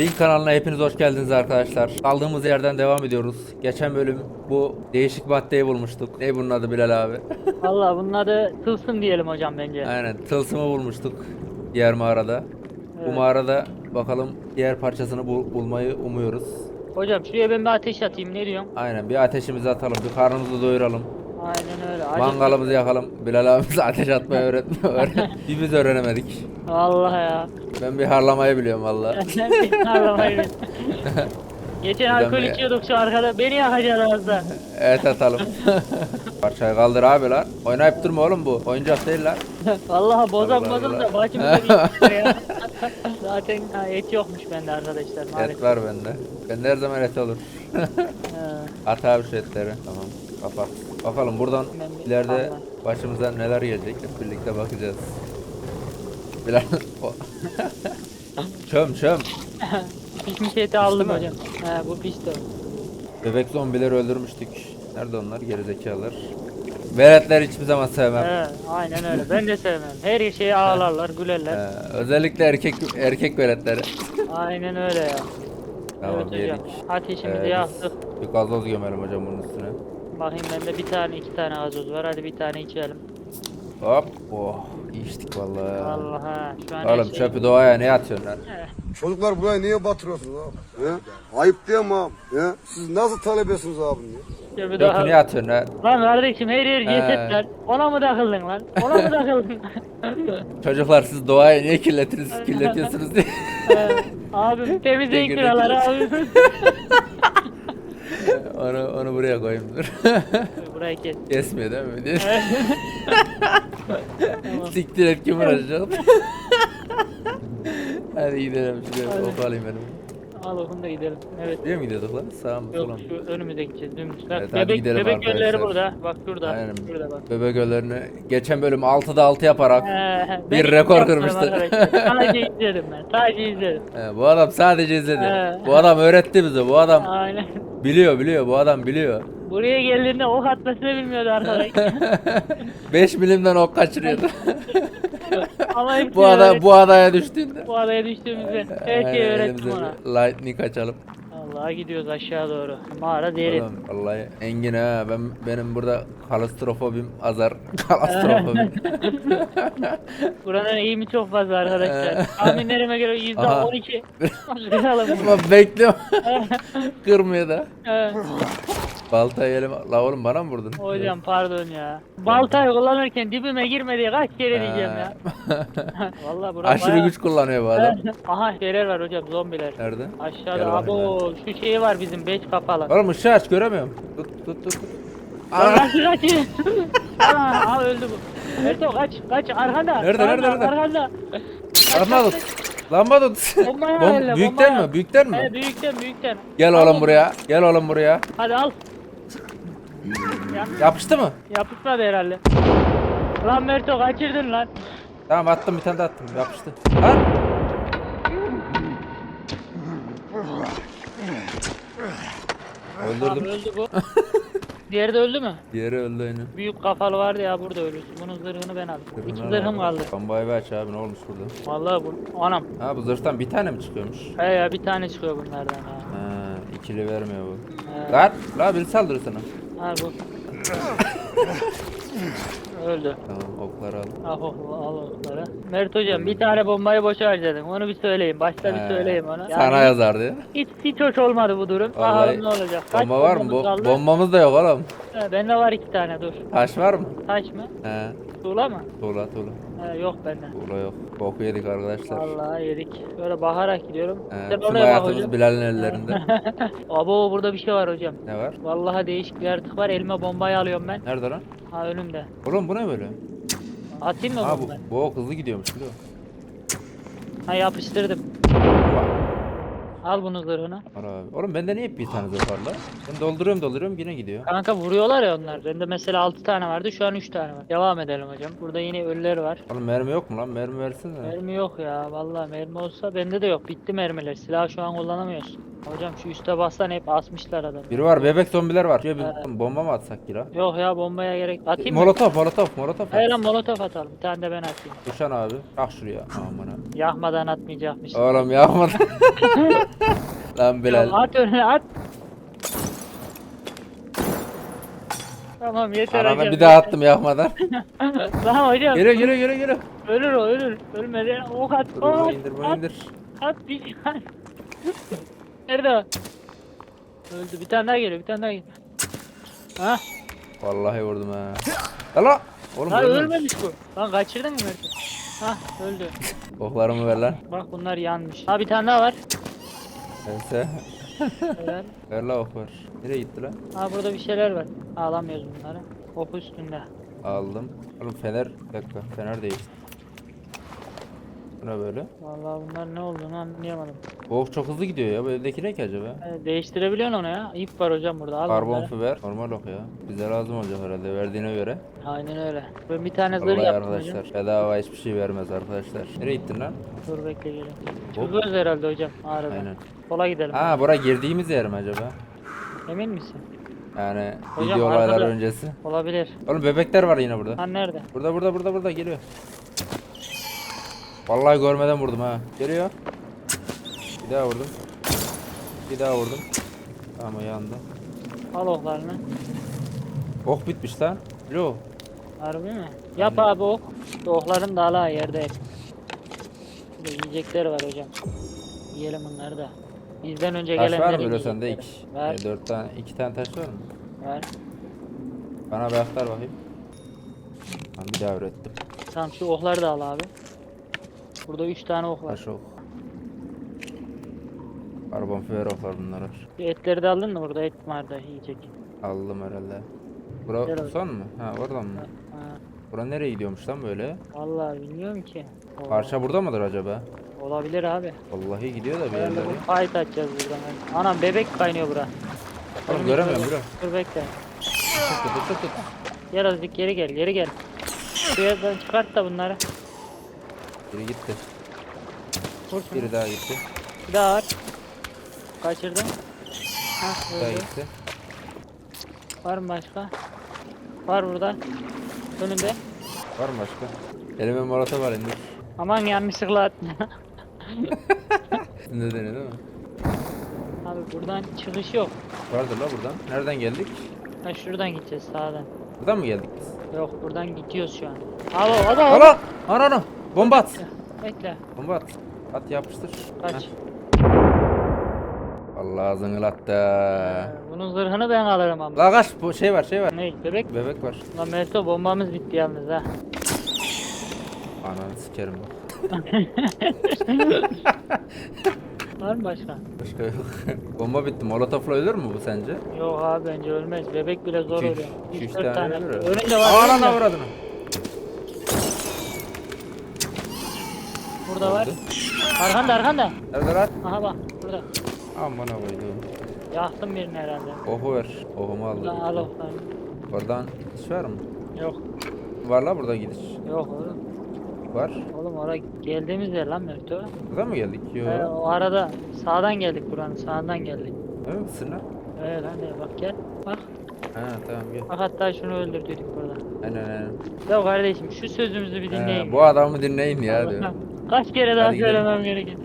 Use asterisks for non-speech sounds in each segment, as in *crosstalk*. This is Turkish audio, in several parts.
Link kanalına hepiniz hoş geldiniz arkadaşlar. Kaldığımız yerden devam ediyoruz. Geçen bölüm bu değişik maddeyi bulmuştuk. Ne bunun adı Bilal abi? *laughs* Valla bunun adı tılsım diyelim hocam bence. Aynen tılsımı bulmuştuk diğer mağarada. Bu Evet. mağarada bakalım diğer parçasını bul- bulmayı umuyoruz. Hocam şuraya ben bir ateş atayım ne diyorsun? Aynen bir ateşimizi atalım, bir karnımızı doyuralım. Aynen öyle. Acık- Mangalımızı yakalım. Bilal abimiz ateş atmayı öğretmiyor. *laughs* Öğren- bir biz öğrenemedik. Vallahi ya. Ben bir harlamayı biliyorum valla. Sen *laughs* bir ağlamayı *laughs* Geçen Ben alkol içiyorduk şu arkada. Beni yakacaksın az da. Evet atalım. Parçayı kaldır abi lan. Oynayıp durma oğlum bu. Oyuncak değil lan. Vallahi bozak Allah Allah. da başımıza bir ya. Zaten ha, et yokmuş bende arkadaşlar Et maalesef. var bende. Bende her zaman et olur. Ha, At abi şu etleri. Tamam. Kapat. Bakalım buradan ileride başımıza neler gelecek hep birlikte bakacağız. Bilal. *laughs* çöm çöm. *laughs* Pişmiş eti aldım mi? hocam. He bu pişti. Bebek zombileri öldürmüştük. Nerede onlar? Gerizekalılar. Veletler hiçbir zaman sevmem. He, aynen öyle. Ben de sevmem. Her şeye ağlarlar, gülerler. Ee, özellikle erkek erkek veletleri. Aynen öyle ya. Tamam evet hocam. yedik. Ateşimizi Ee, yaktık. Bir gazoz gömelim hocam bunun üstüne. Bakayım bende bir tane iki tane gazoz var. Hadi bir tane içelim. Hop. Oh. içtik vallahi. Allah ha. Şu an Oğlum şey- çöpü doğaya ne atıyorsun lan? Çocuklar burayı niye batırıyorsunuz abi? He? Ayıp değil mi abi? He? Siz nasıl talebesiniz abi? Çöpü Çöpü daha- niye atıyorsun lan? Lan kardeşim her yer cesetler. Ona mı takıldın lan? Ona mı *laughs* takıldın? Çocuklar siz doğayı niye kirletiyorsunuz, kirletiyorsunuz diye. Abim temizleyin kiraları abim. Onu, onu buraya koyayım *laughs* dur. Burayı kes. Kesmiyor değil mi? *laughs* Siktir et kim uğraşacak? *laughs* Hadi gidelim şuraya ok alayım benim. Al okun da gidelim. Evet. Buraya mı gidiyorduk lan? Sağa mı Yok mı? şu önümüze gideceğiz dümdüz. Bak, Evet, hadi bebek, gidelim bebek gölleri arkadaşlar. burada. Bak şurada. Aynen. Şurada bak. Bebek göllerini geçen bölüm 6'da 6 yaparak Bir ben rekor yapmadım kırmıştı. arkadaşlar. Sadece izledim ben. Sadece izledim. He, bu adam sadece izledi. He. Bu adam öğretti bize. Bu adam Aynen. Biliyor biliyor. Bu adam biliyor. Buraya geldiğinde ok atmasını bilmiyordu arkadaş. *laughs* 5 milimden ok kaçırıyordu. *laughs* Ama hepsini bu ada öğrettim. bu adaya düştüğünde. Bu adaya düştüğümüzde her şeyi öğrettim ona. Lightning açalım. Allah'a gidiyoruz aşağı doğru. Mağara derin. Oğlum vallahi Engin ha ben benim burada kalastrofobim azar. *laughs* Kalastrofobim. *laughs* Buranın eğimi çok fazla arkadaşlar. Tahminlerime göre *laughs* yüzde Aha. on iki. Kıralım. Ama bekliyorum. Kırmıyor da. Evet. Baltayı elime... La oğlum bana mı vurdun? Hocam pardon ya. Baltayı kullanırken dibime girme diye kaç kere diyeceğim ya. *laughs* Vallahi burası Aşırı bayağı- güç kullanıyor bu adam. *laughs* Aha şeyler var hocam zombiler. Nerede? Aşağıda bakayım abo şu şey var bizim beç kapalı. Oğlum ışığı aç göremiyorum. Tut tut tut. tut. Lan Aa, kaç kaç. *laughs* Aa, aa öldü bu. Erto kaç kaç arkanda. Nerede, nerede, arkanda, nerede? Arkanda. lamba tut. Lamba tut. Bombaya Bom- büyükten bombaya. mi? Büyükten He mi? büyükten büyükten. Gel Al oğlum buraya. Gel oğlum buraya. Hadi al. Ya, Yapıştı mı? yapışmadı herhalde. Lan Merto kaçırdın lan. Tamam attım bir tane daha attım. Yapıştı. Lan. Tamam Öldürdüm. öldü bu. *laughs* Diğeri de öldü mü? Diğeri öldü aynı. Büyük kafalı vardı ya burada ölüsü. Bunun zırhını ben aldım. İki zırhım kaldı. Bombayı bir aç abi ne olmuş burada? Vallahi bu anam. Ha bu zırhtan bir tane mi çıkıyormuş? He ya bir tane çıkıyor bunlardan ha. Ha ikili vermiyor bu. Lan la biri saldırır sana. Al bu. Öldü. Tamam okları al. Ah oh, al onları. Mert hocam bir tane bombayı boşa harcadın. Onu bir söyleyeyim. Başta bir He, söyleyeyim ona. Sana yazardı ya. Hiç, hiç hoş olmadı bu durum. Vallahi Bakalım ne olacak. Kaç Bomba var mı? bombamız Bo kaldı? bombamız da yok oğlum. He, bende var iki tane dur. Taş var mı? Taş mı? He. Tuğla mı? Tuğla tuğla. He, yok bende. Tuğla yok. Boku yedik arkadaşlar. Vallahi yedik. Böyle bakarak gidiyorum. He, Sen tüm oraya bak hayatımız hocam. Bilal'in ellerinde. *laughs* Abo burada bir şey var hocam. ne var? Vallahi değişik bir yaratık var. Elime bombayı alıyorum ben. Nerede lan? Ha önümde. Oğlum bu ne böyle? Atayım mı Ha bu, bombayı? bu ok hızlı gidiyormuş biliyor Ha yapıştırdım. Al bunu zırhını. Var abi. Oğlum bende niye hep bir tane zırh var lan? Ben dolduruyorum dolduruyorum yine gidiyor. Kanka vuruyorlar ya onlar. Bende mesela 6 tane vardı. Şu an 3 tane var. Devam edelim hocam. Burada yine ölüler var. Oğlum mermi yok mu lan? Mermi versene. Mermi yok ya. Vallahi mermi olsa bende de yok. Bitti mermiler. Silah şu an kullanamıyoruz. Hocam şu üste bassan hep asmışlar adamı. Biri var bebek zombiler var. Bir Evet. bomba mı atsak ki la? Yok ya bombaya gerek. Atayım mı? Molotof molotof molotof. Hayır lan molotof atalım. Bir tane de ben atayım. Kuşan abi. Kalk şuraya. Amına. Yakmadan atmayacakmış. Oğlum yapma. *laughs* Lan Bilal. Yok, at önüne at. Tamam yeter Ananı hocam. bir daha attım yakmadan. Lan *laughs* hocam Geliyor geliyor geliyor geliyor. ölür o ölür. Ölmedi. Ok at. Dur bunu at, indir bunu at, indir. At bir tane. *laughs* Nerede o? Öldü. Bir tane daha geliyor. Bir tane daha geliyor. Ha? Vallahi vurdum ha. Hala. Oğlum Lan ölmemiş. ölmemiş bu. Lan kaçırdın mı Mert'i? Ha öldü. Oklarımı ver lan. Bak bunlar yanmış. Ha bir tane daha var. Neyse. Evet. Ver la ok ver. Nereye gitti lan? Ha burada bir şeyler var. Alamıyoruz bunları. Ok üstünde. Aldım. Oğlum fener. Bir dakika. Fener değil. Buna böyle. Vallahi bunlar ne olduğunu anlayamadım. Ok çok hızlı gidiyor ya. Bu evdeki ne ki acaba? Ee, değiştirebiliyorsun onu ya. İp var hocam burada. Al Karbon bunları. fiber. Normal ok ya. Bize lazım olacak herhalde verdiğine göre. Aynen öyle. Ben bir tane zırh Vallahi yaptım hocam. arkadaşlar. Bedava hiçbir şey vermez arkadaşlar. Nereye gittin lan? Dur bekle gelin. Hop. Çıkıyoruz herhalde hocam mağaradan. Aynen. Sola gidelim. Aa bura girdiğimiz yer mi acaba? Emin misin? Yani Hocam, video olaylar arkada. öncesi. Olabilir. Oğlum bebekler var yine burada. Ha nerede? Burada burada burada burada geliyor. Vallahi görmeden vurdum ha. Geliyor. Bir daha vurdum. Bir daha vurdum. Ama yandı. Al oklarını. Ok bitmiş lan. Lo. Harbi mi? Yap abi ok. Okların da hala yerde. Burada yiyecekler var hocam. Yiyelim bunları da. Bizden önce Taş gelenlerin var mı böyle sende iki? Var. E, dört tane, iki tane taş var mı? Var. Bana bir aktar bakayım. Tamam bir daha ürettim. Tamam şu okları da al abi. Burada 3 tane ok var. Taş ok. Karbon fiber oklar bunlar var. Etleri de aldın mı? Burada et vardı yiyecek. Aldım herhalde. Bura abi. son mu? Ha oradan mı? Ha, Bura nereye gidiyormuş lan böyle? vallahi bilmiyorum ki. Oo, Parça burada mıdır acaba? Olabilir abi. Vallahi gidiyor da bir Herhalde yerlere. bu fight atacağız buradan. Anam bebek kaynıyor bura. Oğlum göremiyorum bro. Dur bekle. Tut tut tut azıcık geri gel geri gel. Şuradan çıkart da bunları. Biri gitti. Vur şunu. Biri daha gitti. Bir daha var. Kaçırdım. Hah Bir daha öldü. gitti. Var mı başka? Var burada. Önünde. Var mı başka? Elime molotov var indir. Aman yanlışlıkla atma. *laughs* Üstünde dene değil mi? Abi buradan çıkış yok. Vardır la buradan. Nereden geldik? Ha şuradan gideceğiz sağdan. Buradan mı geldik biz? Yok buradan gidiyoruz şu an. Alo alo alo. Ana! Ana ana! Bomba at! Bekle. Bomba at. At yapıştır. Kaç. Heh. Allah zıngılattı. Ee, bunun zırhını ben alırım ama. La kaç bu şey var şey var. Ne bebek? Bebek var. Lan Merto bombamız bitti yalnız ha. Ananı sikerim bak. *laughs* *laughs* Var mı başka? Başka yok. *laughs* Bomba bitti. Molotofla ölür mü bu sence? Yok abi bence ölmez. Bebek bile zor iki, 3 üç 4 tane tane. ölür. Önünde var. Önünde. avradını. Burada var. Öldü. Arkanda arkanda. Nerede lan? Aha bak burada. Aman koydum. Yaktım birini herhalde. Ohu ver. Ohumu al. Buradan al oklarını. Oradan iş var mı? Yok. Var la burada gidiş. Yok oğlum. Var. Oğlum oraya geldiğimiz yer lan Merto. Buradan mı geldik? Yok. Ee, o arada sağdan geldik buranın sağdan geldik. Emin misin lan? Evet hadi bak gel. Bak. Ha tamam gel. Bak hatta şunu öldürdük burada. Aynen aynen. Ya kardeşim şu sözümüzü bir dinleyin. Ee, bu adamı dinleyin ya diyor. Kaç kere daha Hadi gidelim. söylemem gerekecek.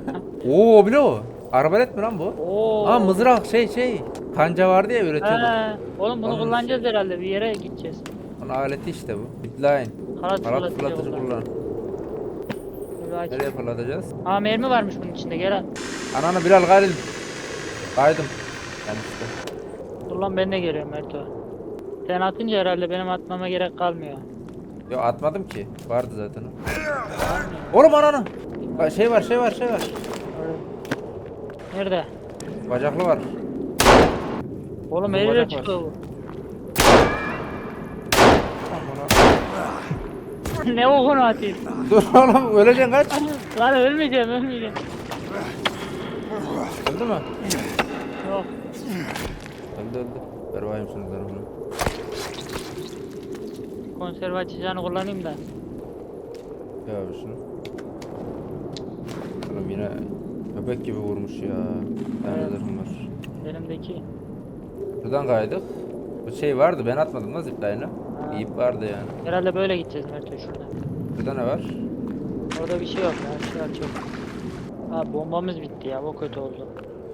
*laughs* Oo bile o. Arbalet mi lan bu? Oo. Aa mızrak şey şey. Kanca vardı ya üretiyordu. He. Oğlum bunu Onun kullanacağız herhalde bir yere gideceğiz. Onun aleti işte bu. Bitline. Halat Halat fırlatıcı fırlatıcı kullan. kullan. Böyle aç. Nereye fırlatacağız? Aa mermi varmış bunun içinde gel al. Ananı Bilal gayril. Kaydım. Yanlışlıkla. Dur lan ben de geliyorum Merto. Sen atınca herhalde benim atmama gerek kalmıyor. Yo atmadım ki. Vardı zaten o. Oğlum ananı. Şey var şey var şey var. Nerede? Bacaklı var. Oğlum her yere bacak var. çıkıyor bu. ne okunu atayım? Dur oğlum öleceksin kaç. lan ölmeyeceğim ölmeyeceğim. Öldü mü? Yok. Öldü öldü. Ver bakayım şunu zarfını. Konserve açacağını kullanayım da. Ya şunu. Oğlum yine Köpek gibi vurmuş ya. Bir tane Evet. zırhım var. Elimdeki. Şuradan kaydık. Bu şey vardı ben atmadım da zipline'ı. Ha. İp vardı yani. Herhalde böyle gideceğiz Mert'e şuradan. Burada ne var? Orada bir şey yok ya. Her şey açık. Ha bombamız bitti ya. O kötü oldu.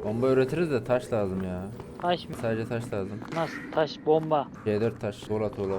Bomba üretiriz de taş lazım ya. Taş mı? Sadece taş lazım. Nasıl taş? Bomba. C4 taş. Tuğla tuğla.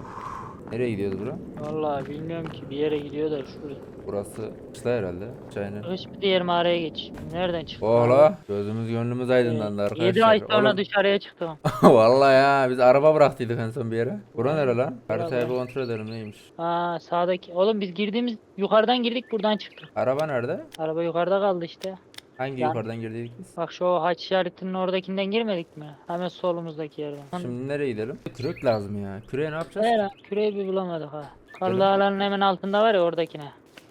Nereye gidiyoruz bura? Vallahi bilmiyorum ki bir yere gidiyor da şuraya. Burası kışla herhalde. Çayını. Hiç bir diğer mağaraya geç. Nereden çıktı? Oğla gözümüz gönlümüz aydınlandı arkadaşlar. 7 ay sonra Oğlum, dışarıya çıktım. *laughs* Vallahi ya biz araba bıraktıydık en son bir yere. Bura nere lan? Haritayı bir kontrol edelim neymiş. Ha sağdaki. Oğlum biz girdiğimiz yukarıdan girdik buradan çıktık. Araba nerede? Araba yukarıda kaldı işte. Hangi Ben- yukarıdan girdik biz? Bak şu haç işaretinin oradakinden girmedik mi? Hemen solumuzdaki yerden. Şimdi nereye gidelim? Kürek lazım ya. Küreği ne yapacağız? Hele küreği bir bulamadık ha. Karlı alanın hemen altında var ya oradakine.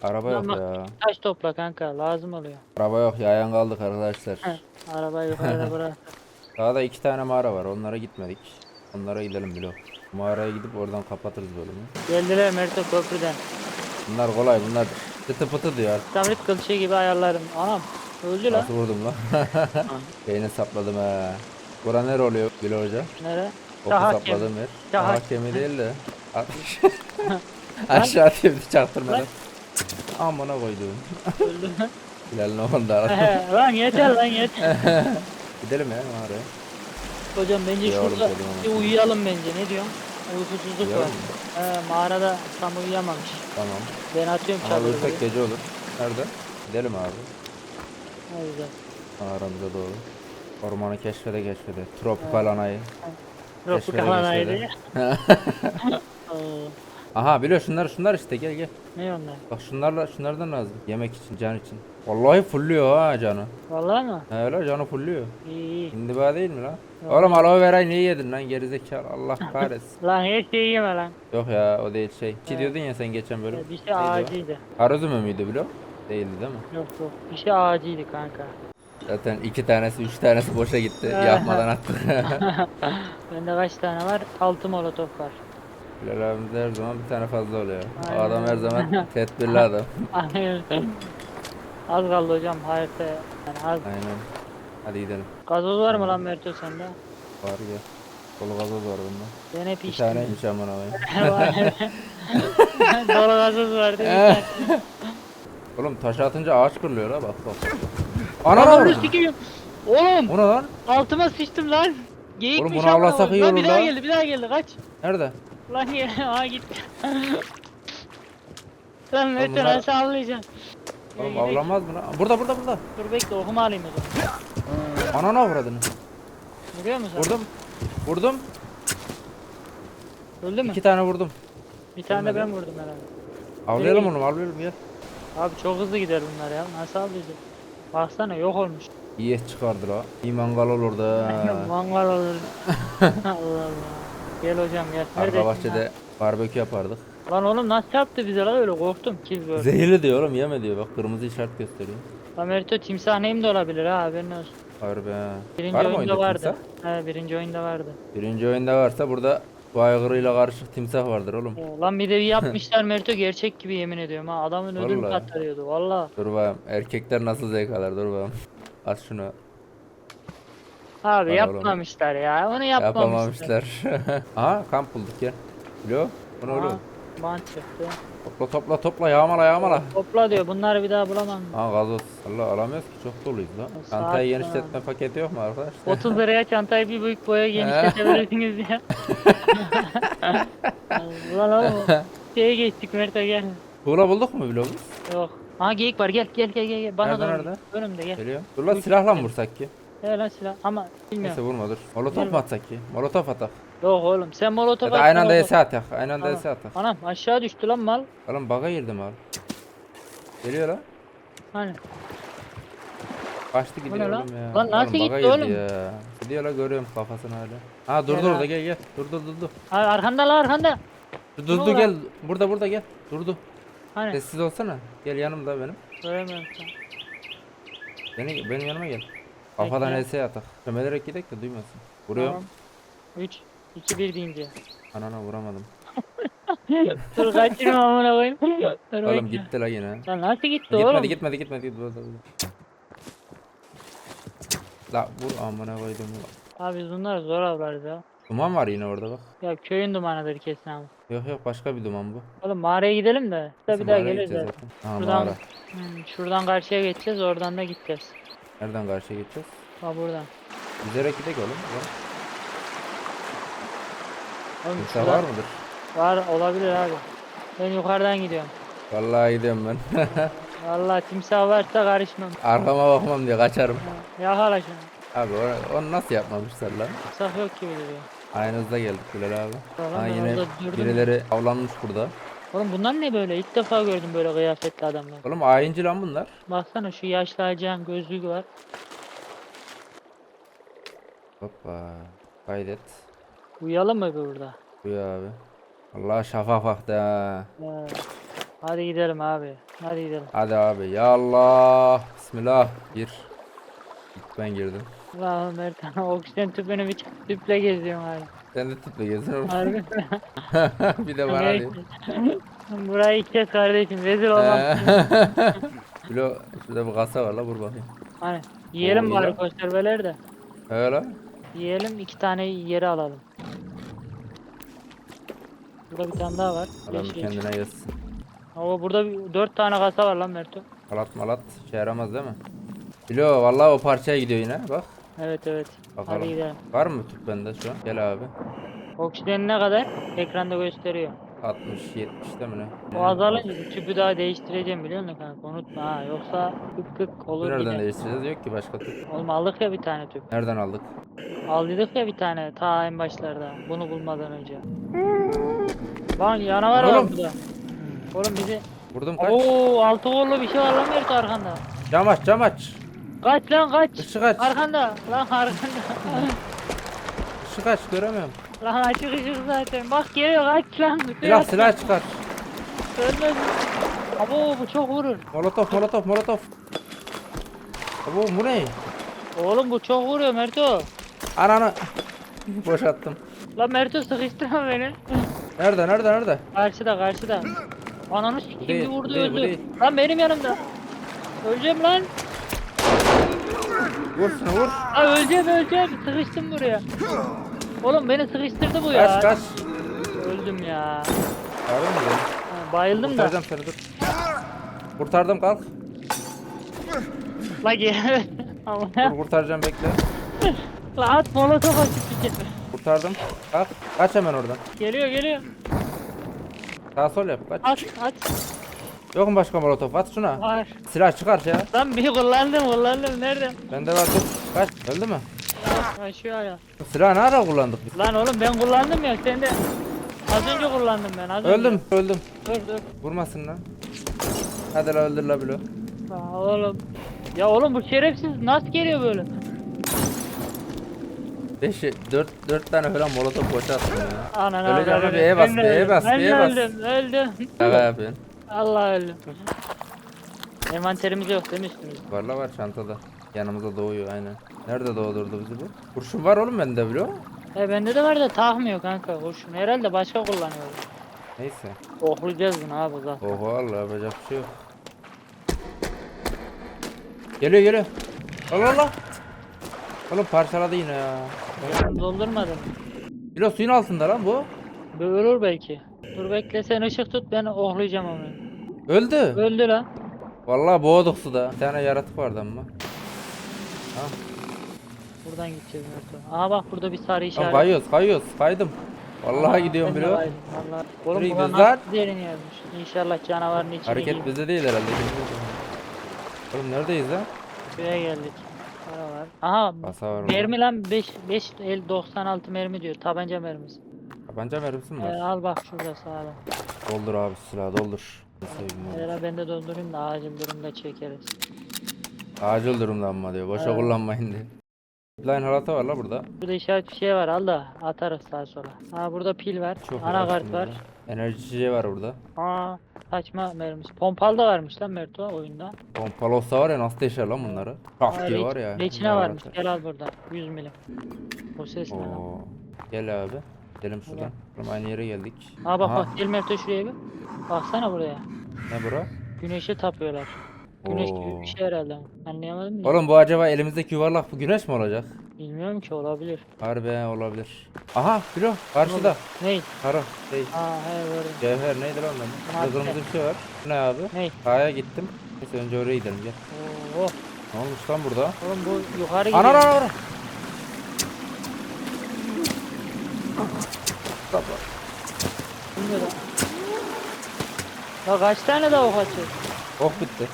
Araba yok Ama- ya. Taş topla kanka lazım oluyor. Araba yok yayan kaldık arkadaşlar. Heh, Arabayı yukarıda bırak. *laughs* Daha da iki tane mağara var. Onlara gitmedik. Onlara gidelim bilo. Mağaraya gidip oradan kapatırız bölümü. Geldiler Merto köprüden. Bunlar kolay. Bunlar pıtı pıtı diyor. Samrit kılıçı gibi ayarlarım. Anam öldü lan. Nasıl vurdum lan? *laughs* *laughs* Beyni sapladım ha. Bura nere oluyor Bilo Hoca? Nere? Oku Tahakkemi. sapladım yer. Tahakkemi. Tahakkemi değil de. Aşağı atayım çaktırmadım. Amına koydum. Öldü. *laughs* Bilal ne oldu ara? He, lan yeter lan yeter. *laughs* Gidelim ya mağaraya. Hocam bence Ya oğlum, şurada bir uyuyalım bence ne diyorsun? Uykusuzluk var. Uyuyalım? He, mağarada tam uyuyamamış. Tamam. Ben atıyorum Ama çadırı. ölsek gece olur. Nerede? Gidelim abi. Ne güzel. Mağaramıza doğru. Ormanı keşfede keşfede. Tropikal anayı. Keşfede, alanaydı. keşfede. Oo, *laughs* Aha biliyor şunlar şunlar işte gel gel. ne onlar? Bak şunlarla şunlardan lazım. Yemek için can için. Vallahi fulluyor ha canı. Vallahi mı? He öyle canı fulluyor. İyi iyi. İndiba değil mi lan? Oğlum aloe vera'yı niye yedin lan gerizekalı Allah *laughs* kahretsin. Lan her şeyi yeme lan. Yok ya o değil şey. Ki Evet. diyordun ya sen geçen bölüm. Bir şey Neydi ağacıydı. Arızümü müydü biliyor? Değildi değil mi? Yok yok. Bir şey ağacıydı kanka. Zaten iki tanesi üç tanesi boşa gitti. *laughs* Yapmadan attık. *laughs* Bende kaç tane var? Altı molotof var. Bilal abimizde her zaman bir tane fazla oluyor. O Aynen. adam her zaman *laughs* tedbirli adam. Az kaldı hocam hayatta. Yani az. Aynen. Hadi gidelim. Gazoz var mı lan Merto sende? Var gel. Dolu gazoz var bunda. Ben hep Bir içtim. taneymiş aman abi. Dolu gazoz var değil mi? *laughs* Oğlum taş atınca ağaç kırılıyor ha bak bak. Ana ne sikeyim. Oğlum Bu ne lan? altıma sıçtım lan. Geyikmiş Oğlum bunu ama avlasak o. iyi Lan olur Bir daha lan. geldi bir daha geldi kaç. Nerede? Lan ya *laughs* aa gitti. Lan Merto bunlar- nasıl avlayacaksın? Oğlum Gidelim. avlanmaz mı lan? Burada burada burada. Dur bekle okuma alayım o zaman. Ananı avradını. Görüyor musun? Vurdum. Vurdum. Öldü mü? İki tane vurdum. Bir tane ben vurdum herhalde. Avlayalım onu avlayalım gel. Abi çok hızlı gider bunlar ya. Nasıl avlayacak? Baksana yok olmuş. İyi et çıkardı la. İyi mangal olur da. *laughs* Mangal olur. *laughs* Allah Allah. Gel hocam gel. Arka Neredesin bahçede barbekü yapardık. Lan? lan oğlum nasıl yaptı bize lan öyle korktum kill gördüm. Zehirli diyor oğlum yeme diyor bak kırmızı işaret gösteriyor. Amerito timsah neyim de olabilir ha haberin olsun. Harbi ha. Birinci Var mı oyunda oyunda vardı. timsah? He birinci oyunda vardı. Birinci oyunda varsa burada bu aygırıyla karışık timsah vardır oğlum. Oo, lan bir de bir yapmışlar Merto gerçek gibi yemin ediyorum ha. Adamın ödül Vallahi. katarıyordu valla. Dur bakayım erkekler nasıl zevk alır dur bakayım. At şunu. Abi Var yapmamışlar ya. Onu yapmamışlar. Yapamamışlar. *laughs* Aha kamp bulduk ya. Bilo. Bu ne Aha, oğlum? Bant çıktı. Topla topla topla yağmala yağmala. Topla diyor bunları bir daha bulamam. Ha gazoz. Allah alamıyoruz ki çok doluyuz lan. Çantayı genişletme paketi yok mu arkadaşlar? 30 liraya çantayı bir büyük boya genişletebilirsiniz ya. *laughs* Ulan oğlum. Şeye geçtik Mert'e gel. Tuğla bulduk mu biz? Yok. Aha geyik var gel gel gel gel. gel. Bana Nerede, doğru. nerede? Önümde gel. Geliyor. Dur lan silahla mı vursak ki? Gel lan silah. Ama Neyse bilmiyorum. vurma dur. Molotof mu atsak ki? Molotof atak. Yok oğlum sen molotof Ya da aynı anda molotof- ese atak. Aynı anda Tamam. ese atak. Anam aşağı düştü lan mal. Oğlum baga girdim abi. Geliyor lan. Hani. Kaçtı gidiyor lan? oğlum ya. Lan nasıl baga gitti girdi oğlum? Ya. Gidiyor lan görüyorum kafasını hala. Ha durdu Gel orada abi. gel gel. Durdu durdu. Ha, arkanda lan arkanda. Dur, Durdu oldu? gel. Burada burada gel. Durdu. Hani. Sessiz olsana. Gel yanımda benim. Göremiyorum. Beni benim yanıma gel. Kafadan Bekle. ese atak. Çömelerek gidek de duymasın. Vuruyorum. Tamam. 3 2 1 deyince. Anana vuramadım. *laughs* Dur kaçırma amına koyayım. Dur Oğlum bekle. gitti la yine. Lan nasıl gitti oğlum? gitmedi gitmedi. gitmedi. Burada, burada. La vur amına koydum. Abi biz bunları zor avlarız ya. Duman var yine orada bak. Ya köyün dumanıdır kesin ama. Yok yok başka bir duman bu. Oğlum mağaraya gidelim de. Bir Bizim daha mağaraya geliriz zaten. Aha Şuradan, mağara. Hmm, şuradan karşıya geçeceğiz oradan da gideceğiz. Nereden karşıya gideceğiz? Ha buradan. Yüzerek gidelim oğlum. Oğlum Kimse şuradan- var mıdır? Var olabilir abi. Ben yukarıdan gidiyorum. Vallahi gidiyorum ben. *laughs* Vallahi timsah varsa karışmam. Arkama bakmam diye kaçarım. Yakala şunu. Abi onu, onu nasıl yapmamışlar lan? Timsah yok gibi duruyor. Aynı hızda geldik Bilal abi. Tamam, Ha ben yine orada durdum. birileri avlanmış burada. Oğlum bunlar ne böyle? İlk defa gördüm böyle kıyafetli adamlar. Oğlum hainci lan bunlar. Baksana şu yaşlı acıyan gözlüğü var. Hoppa. Kaydet. Uyuyalım mı burada? Buyur abi. Allah şafak vakti ha. Hadi gidelim abi. Hadi gidelim. Hadi abi. Ya Allah. Bismillah. Gir. İlk Ben girdim. Allah'ım Mertan *laughs* oksijen tüpünü bir tüple geziyorum abi. Sen de tüple geziyorum. Harbi. *laughs* bir de bana diyor. Burayı kes kardeşim rezil olmam. *laughs* Bilo şurada bir kasa var la vur bakayım. hani yiyelim Oo, bari konserveleri de. Öyle. Yiyelim iki tane yeri alalım. Burada bir tane daha var. Adam Yeşil. kendine yesin. Ama burada bir, dört tane kasa var lan Merto. Malat malat şey yaramaz değil mi? Bilo vallahi o parçaya gidiyor yine bak. Evet evet. Bakalım. Hadi gidelim. Var mı tüp bende şu an? Gel abi. Oksijen ne kadar? Ekranda gösteriyor. 60 70 değil mi ne? O azalınca tüpü daha değiştireceğim biliyor musun kanka? Unutma ha. Yoksa kık kık olur nereden gider. değiştireceğiz? Yok ki başka tüp. Oğlum aldık ya bir tane tüp. Nereden aldık? Aldıydık ya bir tane ta en başlarda. Bunu bulmadan önce. Lan canavar var Oğlum. burada. Oğlum bizi... Vurdum kaç. Oo altı kollu bir şey var lan Mert arkanda. Cam aç cam aç. Kaç lan kaç. Işık aç. Arkanda. Lan arkanda. Işık aç göremiyorum. lan açık ışık zaten. Bak geliyor kaç lan. Silah silah çıkar. Ölmez. Abo bu çok vurur. Molotof molotof molotof. Bu bu ne? Oğlum bu çok vuruyor Merto. Ananı. Boşalttım. Lan Merto sıkıştırma beni. Nerede nerede nerede? Karşıda karşıda. Ananı değil, bu vurdu değil, bu öldü. değil. Lan benim yanımda. Öleceğim lan. Vur şunu vur. Ay öleceğim öleceğim. Sıkıştım buraya. Oğlum beni sıkıştırdı bu ya. Kaç kaç. Öldüm ya. Gördün mü? beni? Ha, bayıldım da. Kurtaracağım seni dur. Kurtardım kalk. La gel. *laughs* Ama Dur kurtaracağım bekle. La at molotof kere. Kurtardım. Kalk. Kaç hemen oradan. Geliyor geliyor. Sağ sol yap kaç. At at. Yok mu başka molotof? At şuna. Var. Silah çıkar ya. Lan bir kullandım kullandım. Nerede? Bende var dur. Kaç. Öldü mü? Aşağı ya. Silahı ne ara kullandık biz? Lan oğlum ben kullandım ya sen de. Az önce kullandım ben az önce. Öldüm. Öldüm. Dur dur. Vurmasın lan. Hadi la öldür la bilo. Aa, oğlum. Ya oğlum bu şerefsiz nasıl geliyor böyle? 5 4 4 tane falan molotof boşa attım ya. Anan Öleceğim avradım. abi, E'ye bas, Ben de E'ye öldüm, bas, E'ye de bas. öldüm öldüm. Şaka yapıyorsun. Allah öldüm. Envanterimiz yok değil mi üstümüzde? Var la var çantada. Yanımıza doğuyor aynen. Nerede doğdurdu bizi bu? Kurşun var oğlum bende bilo. E bende de var da takmıyor kanka kurşun. Herhalde başka kullanıyor. Neyse. Oklayacağız bunu abi zaten. Oho Allah yapacak bir şey yok. Geliyor geliyor. Allah Allah. Oğlum parçaladı yine ya. Ben doldurmadım. Bilo suyun altında lan bu. Böğürür belki. Dur bekle sen ışık tut ben oklayacağım onu. Öldü. Öldü lan. Vallahi boğduk suda. Bir tane yaratık vardı ama. Ha, Buradan gideceğiz Merto. Aha bak burada bir sarı işaret. kayıyoruz kayıyoruz kaydım. Vallahi Aa, gidiyorum bilo. kaydım, Vallahi. Oğlum Nereye buna lan? nasıl derin yazmış. İnşallah canavarın içine Hareket bizde değil herhalde. Oğlum neredeyiz lan? Köye geldik. Para var. Aha Kasa var mermi lan 5 5 el 96 mermi diyor. Tabanca mermisi. Tabanca mermisi mi Ee, var? al bak şurada sağda. Doldur abi silahı doldur. Hele ben de doldurayım da acil durumda çekeriz. Acil durumda ama diyor. Boşa Evet. kullanmayın diye. Line halata var la burada. Burada işaret bir şey var al da atarız sağa sola. Ha burada pil var. Çok Anakart uğraştım var. Enerji içeceği var burada. Aa saçma mermisi. Pompalı da varmış lan Merto oyunda. Pompalı olsa var ya nasıl deşer lan bunları. Kaf Aa, diye reç- var ya. Reçine Ne varmış. Gel al burada. 100 milim. O ses ne lan? Oo. Gel abi. Gidelim şuradan. Oğlum aynı yere geldik. Aa bak Aha, bak gel Merto şuraya bir. Baksana buraya. Ne bura? Güneşe tapıyorlar. Güneş Oo. gibi bir şey herhalde. Anlayamadım da. Oğlum bu acaba elimizdeki yuvarlak bu güneş mi olacak? Bilmiyorum ki olabilir. Harbi olabilir. Aha Bilo karşıda. Ney? Kara şey Aa he gördüm. cevher neydi lan lan? Burada kırmızı bir şey var. Bu Ne abi? Ney? Kaya gittim. Neyse önce oraya gidelim gel. Oo. Ne olmuş lan burada? Oğlum bu yukarı Ana gidiyor. ana ana. Bilmiyorum. Ya kaç tane daha ok atıyor? Ok bitti.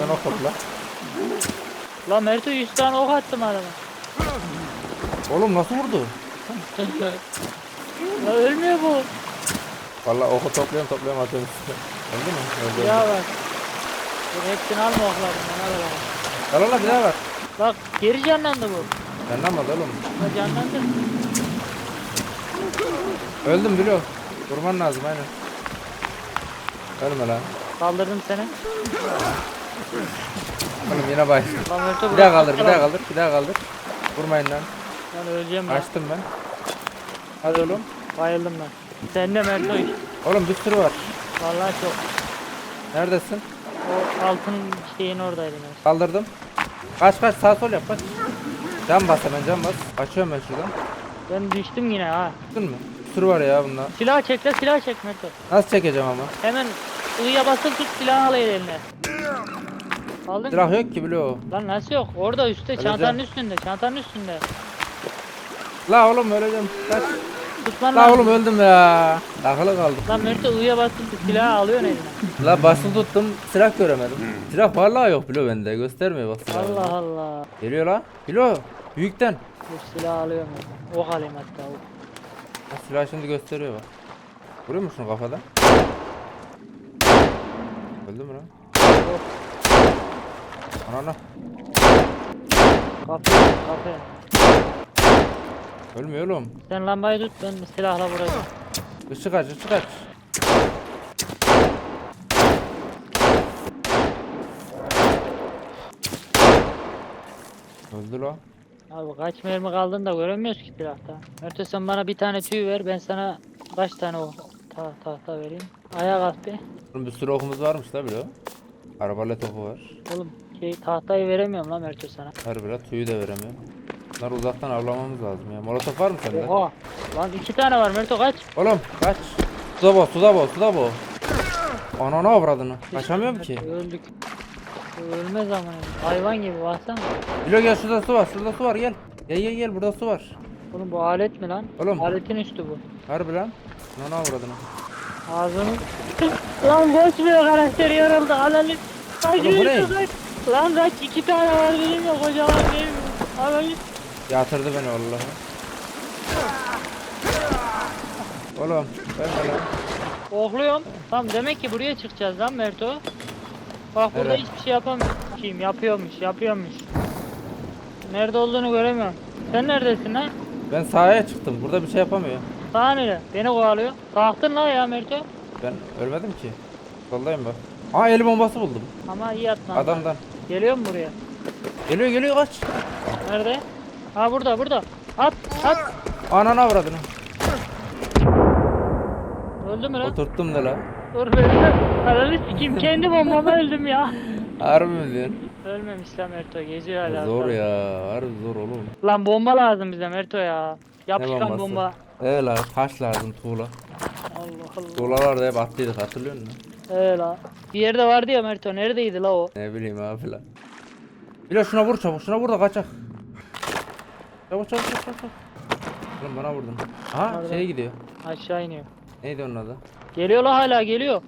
Ben ok topla. Lan Merto 100 tane ok attım adama. Oğlum nasıl vurdu? ya ölmüyor bu. Vallahi oku topluyorum topluyorum atıyorum üstüne. Öldü mü? Öldü. Ya bak. Dur hepsini alma oklarından al bakalım. Al al al, bir daha ver. Bak geri canlandı bu. Benden mi oğlum? Ya canlandı. Öldüm Bilo. Vurman lazım aynen. Ölme lan. Kaldırdım seni. Oğlum yine bay. Lan Merto Bir daha kaldır, bir daha kaldır, bir daha kaldır. Vurmayın lan. Ben öleceğim ben. Açtım ben. Hadi oğlum. Bayıldım ben. Sen de Merto iş. Oğlum bir sürü var. Vallahi çok. Neredesin? O altın şeyin oradaydı. Kaldırdım. Kaç kaç sağ sol yap kaç. Can bas hemen can bas. Açıyorum ben şuradan. Ben düştüm yine ha. Mı? Bir sürü var ya bunda. Silah çek de silah çek Merto. Nasıl çekeceğim ama? Hemen ı'ya basılı tut silahı al eline. Aldın mı? Silah yok ki Bilo. Lan nasıl yok? Orada üstte Öleceğim. çantanın üstünde çantanın üstünde. La oğlum öleceğim. Kaç. Tutman La lazım. oğlum öldüm ya. Takılı kaldım. Lan Mert'e ı'ya basılı tut silahı alıyorsun eline. La basılı tuttum silah göremedim. Silah vallahi yok Bilo bende göstermiyor bak silahı. Allah Allah. Geliyor la. Bilo büyükten. Bu silahı alıyorum ben. Ok alayım hatta. ok. Ha, silah şimdi gösteriyor bak. Vuruyor musun kafadan? Öldü mü lan? Yok. Ana ana. Kapı kapı. Ölmüyor oğlum. Sen lambayı tut ben silahla vuracağım. Işık aç ışık aç. Öldü la. Abi kaç mermi kaldığını da göremiyoruz ki silahta. Mert'e sen bana bir tane tüy ver ben sana kaç tane o ta tahta vereyim. Ayağa kalk bir. Oğlum bir sürü okumuz varmış la bilo. Arbalet oku var. Oğlum şey tahtayı veremiyorum lan Mert'e sana. Harbi la tüyü de veremiyorum. Bunları uzaktan avlamamız lazım ya. Molotof var mı sende? Oha. Lan iki tane var Mert'e kaç. Oğlum kaç. Suda bo suda bo suda bo. Ananı avradını. Kaçamıyorum ki. Öldük. Ölmez ama hayvan gibi baksana. Bilo gel şurada su var şurada su var gel. Gel gel gel burada su var. Oğlum bu alet mi lan? Oğlum. Aletin üstü bu. Harbi lan. Ananı avradını. Ağzını... lan koşmuyor karakter yoruldu. Alalım. Kaç Oğlum bu ne? Lan kaç iki tane var benim ya kocaman mi? Alalım. Yatırdı beni vallahi. Oğlum ölme lan. Okluyorum. Tamam demek ki buraya çıkacağız lan Merto. Bak burada Evet. hiçbir şey yapamıyor. Kim yapıyormuş yapıyormuş. Nerede olduğunu göremiyorum. Sen neredesin lan? Ben sahaya çıktım. Burada bir şey yapamıyor. Sağ nere? Beni kovalıyor. Kalktın lan ya Merto. Ben ölmedim ki. Soldayım bak. Aa el bombası buldum. Ama iyi atman. Adamdan. Geliyor mu buraya? Geliyor geliyor kaç. Nerede? Ha burada burada. At at. Ananı avradını. Öldü mü lan? Oturttum da lan. Dur öldüm. Ananı sikeyim kendi bombama öldüm ya. Harbi mi diyorsun? Ölmemiş lan Merto geziyor hala. Zor ya. Harbi zor oğlum. Lan bomba lazım bize Merto ya. Yapışkan bomba. Evet la taş lazım tuğla. Allah Allah. Tuğlalar da hep attıydık hatırlıyor musun? Ee la. Bir yerde vardı ya Merto neredeydi la o? Ne bileyim abi la. Bilo şuna vur çabuk şuna vur da kaçak. Çabuk çabuk çabuk çabuk. Oğlum bana vurdun. Aha Nerede? şeye gidiyor. Aşağı iniyor. Neydi onun adı? Geliyor la hala geliyor.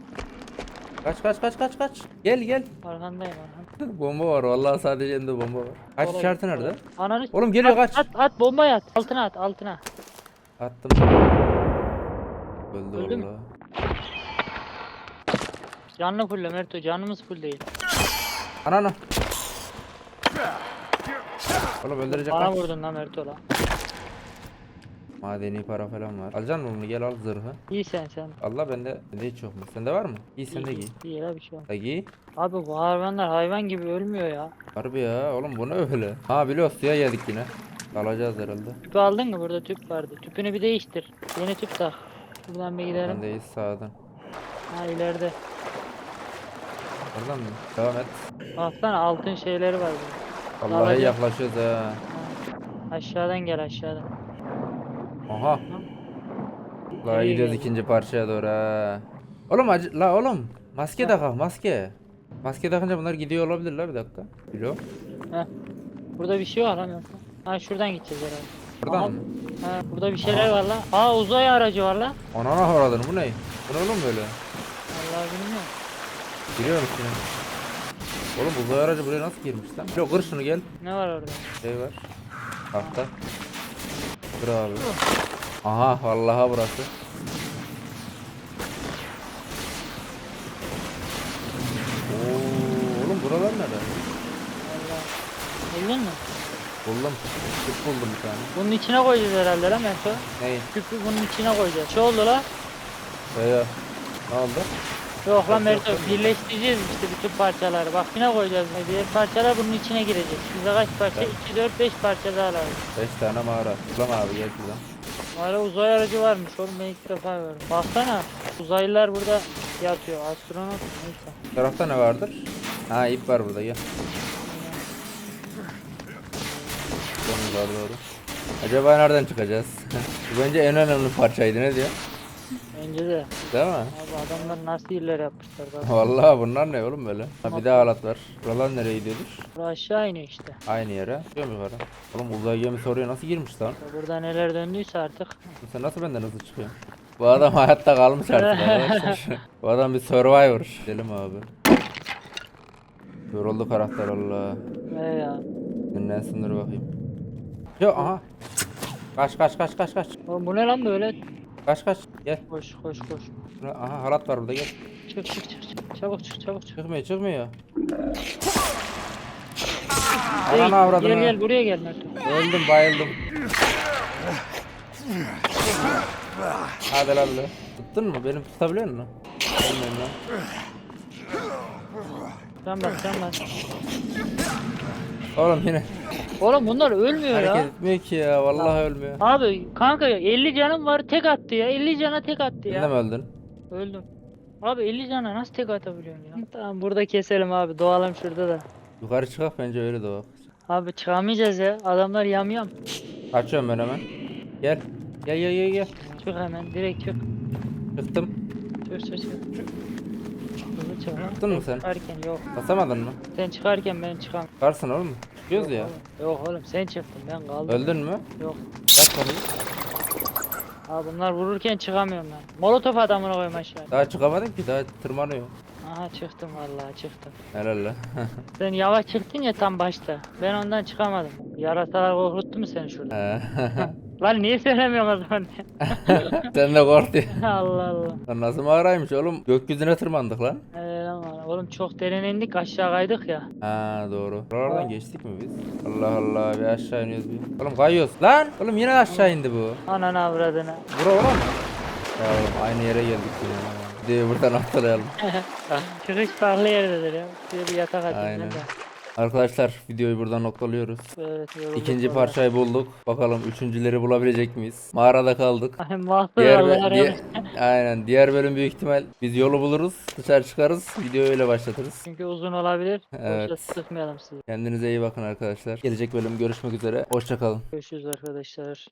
Kaç kaç kaç kaç kaç. Gel gel. Arkandayım arkandayım. *laughs* bomba var vallahi sadece elimde bomba var. Kaç Oğlum, işareti nerede? Ananı Oğlum geliyor kaç. At at bombayı at. Altına at altına. Attım. Öldü Öldü mü? vallahi. Canlı fulle Merto canımız full değil. Ananı. Oğlum öldürecek Bana kaç. vurdun lan Merto la. Madeni para falan var. Alacaksın mı bunu? Gel al zırhı. İyi sen sen. Allah bende bende hiç yok mu? Sende var mı? İyi sen de İyi, giy. İyi la bir şey olmaz. Da giy. Abi bu hayvanlar hayvan gibi ölmüyor ya. Harbi ya oğlum bu ne öyle? Ha biliyoruz suya geldik yine. Alacağız herhalde. Tüpü aldın mı? Burada tüp vardı. Tüpünü bir değiştir. Yeni tüp tak. Buradan bir gidelim. Bendeyiz sağdan. Ha ileride. Oradan mı? Devam et. Baksana altın şeyleri var burada. Vallahi Dalacak. yaklaşıyoruz ha. Aşağıdan gel aşağıdan. Aha. La gidiyoruz ikinci parçaya doğru ha. Oğlum acı la oğlum. Maske takak maske. Maske takınca bunlar gidiyor olabilir la bir dakika. Bilo. Heh. Burada bir şey var lan. Ha şuradan gideceğiz herhalde. Buradan Aha. mı? Ha burada bir şeyler var lan. Aa uzay aracı var lan. Anana horadın bu ne? Bu ne oğlum böyle? Vallahi bilmiyorum. Giriyor musun? Oğlum uzay aracı buraya nasıl girmiş lan? Bilo kır şunu gel. Ne var orada? Şey var. Tahta. Kır abi. Aha vallahi burası. Oo, oğlum buralar nerede? Buldun mu? Buldum. Tüp buldum bir tane. Bunun içine koyacağız herhalde lan Merto. Neyi? Tüpü bunun içine koyacağız. Şey oldu lan. Veya ne oldu? Yok lan Merto birleştireceğiz işte bütün parçaları. Bak yine koyacağız. Diğer parçalar bunun içine girecek. Bize kaç parça? Evet. 2, 4, 5 parça daha lazım. 5 tane mağara. Ulan abi gel şuradan. Hala uzay aracı varmış oğlum ben ilk defa gördüm. Baksana uzaylılar burada yatıyor. Astronot neyse. Bu tarafta ne vardır? Ha ip var burada gel. Sonunda doğru. Acaba nereden çıkacağız? *laughs* Bu bence en önemli parçaydı ne diyor? Bence de. Değil mi? Abi adamlar nasıl yerler yapmışlar bak. Vallahi bunlar ne oğlum böyle? Ha, bir de alat var. Buralar nereye gidiyordur? Bu aşağı iniyor işte. Aynı yere. Gidiyor mu yukarı? Oğlum uzay gemisi oraya nasıl girmiş lan? Burada neler döndüyse artık. Sen nasıl benden hızlı çıkıyorsun? Bu adam hayatta kalmış artık *laughs* arkadaşlar. Bu adam bir survivor. Gidelim abi. Yoruldu karakter Allah. Ne ya? Dinlensin dur bakayım. Yo aha. Kaç kaç kaç kaç kaç. Oğlum bu ne lan böyle? Kaç kaç. Gel. Koş koş koş. Şuraya- Aha halat var burada gel. Çık çık çık çık. Çabuk çık çabuk çık. Çıkmıyor çıkmıyor. Ananı avradını. gel gel buraya gel Mert. Öldüm bayıldım. Hadi lan lan. Tuttun mu? Benim tutabiliyor musun? Bilmiyorum lan. Sen bak sen bak. Oğlum yine Oğlum bunlar ölmüyor hareket ya. etmiyor ki ya. Vallahi ölmüyor. Abi kanka 50 canım var tek attı ya. 50 cana tek attı Sen de ya. öldün? Öldüm. Abi 50 cana nasıl tek atabiliyorsun ya? Tamam burada keselim abi. Doğalım şurada da. Yukarı çıkak bence öyle de bak. Abi çıkamayacağız ya. Adamlar yamyam. Kaçıyorum ben hemen. Gel. Gel gel gel gel. Çık hemen direkt çık. Çıktım. Çık çık çık. Hızlı çık lan. Çıktın mı sen? Çıkarken yok. Basamadın mı? Sen çıkarken ben çıkam. Varsın oğlum. Çıkıyoruz ya. Oğlum, Yok oğlum sen çıktın ben kaldım. Öldün mü? Yok. Bak bakayım. Abi bunlar vururken çıkamıyorum ben. Molotof adamını koyayım aşağı. Daha çıkamadın ki daha tırmanıyor. Aha çıktım vallahi çıktım. Helal lan. *laughs* Sen yavaş çıktın ya tam başta. Ben ondan çıkamadım. Yarasalar korkuttu mu seni şurada? *laughs* Lan niye söylemiyorsun o zaman? *laughs* Sen de korktun. Allah Allah. Lan nasıl mağaraymış oğlum? Gökyüzüne tırmandık lan. Evet oğlum çok derin indik aşağı kaydık ya. Ha doğru. Buralardan geçtik mi biz? Allah Allah bir aşağı iniyoruz bir. Oğlum kayıyoruz. Lan! Oğlum yine aşağı indi bu. Ananı avradını. Bura oğlum. Ya oğlum aynı yere geldik yine. Diye buradan atlayalım. *laughs* Çıkış farklı yerdedir ya. Bir yatak atayım Aynen. Arkadaşlar videoyu buradan noktalıyoruz. Evet yorulduk İkinci vallahi. parçayı bulduk. Bakalım üçüncüleri bulabilecek miyiz? Mağarada kaldık. *laughs* Ay mahvur Diğer, arayalım. *laughs* aynen diğer bölüm büyük ihtimal biz yolu buluruz, dışarı çıkarız, videoyu öyle başlatırız. Çünkü uzun olabilir. Evet. Sıkmayalım sizi. Kendinize iyi bakın arkadaşlar. Gelecek bölüm görüşmek üzere. Hoşçakalın. Görüşürüz arkadaşlar.